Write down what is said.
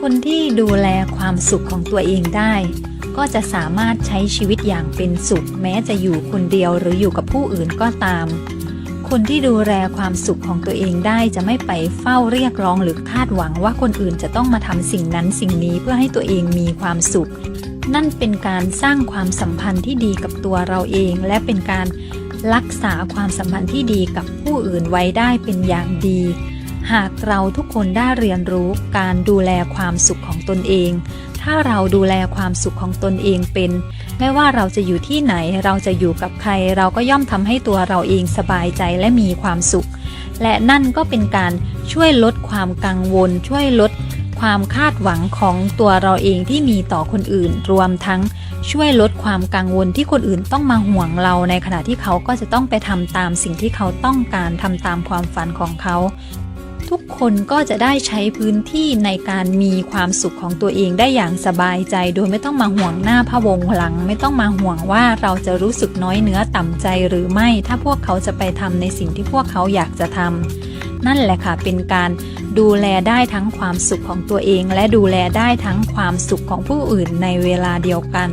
คนที่ดูแลความสุขของตัวเองได้ ก็จะสามารถใช้ชีวิตอย่างเป็นสุข แม้จะอยู่คนเดียวหรืออยู่กับผู้อื่นก็ตาม คนที่ดูแลความสุขของตัวเองได้จะไม่ไปเฝ้าเรียกร้องหรือคาดหวังว่าคนอื่นจะต้องมาทำสิ่งนั้นสิ่งนี้เพื่อให้ตัวเองมีความสุข นั่นเป็นการสร้างความสัมพันธ์ที่ดีกับตัวเราเอง และเป็นการรักษาความสัมพันธ์ที่ดีกับผู้อื่นไว้ได้เป็นอย่างดี หากเราทุกคนได้เรียนรู้การดูแลความสุขของตนเอง ถ้าเราดูแลความสุขของตนเองเป็น ไม่ว่าเราจะอยู่ที่ไหน เราจะอยู่กับใคร เราก็ย่อมทำให้ตัวเราเองสบายใจและมีความสุข และนั่นก็เป็นการช่วยลดความกังวล ช่วยลดความคาดหวังของตัวเราเองที่มีต่อคนอื่น รวมทั้งช่วยลดความกังวลที่คนอื่นต้องมาห่วงเราในขณะที่เขาก็จะต้องไปทำตามสิ่งที่เขาต้องการทำตามความฝันของเขา ทุกคนก็จะได้ใช้พื้นที่ในการมีความสุขของตัวเองได้อย่างสบายใจ โดยไม่ต้องมาห่วงหน้าพะวงหลัง ไม่ต้องมาห่วงว่าเราจะรู้สึกน้อยเนื้อต่ำใจหรือไม่ ถ้าพวกเขาจะไปทำในสิ่งที่พวกเขาอยากจะทำนั่นแหละค่ะ เป็นการดูแลได้ทั้งความสุขของตัวเอง และดูแลได้ทั้งความสุขของผู้อื่นในเวลาเดียวกัน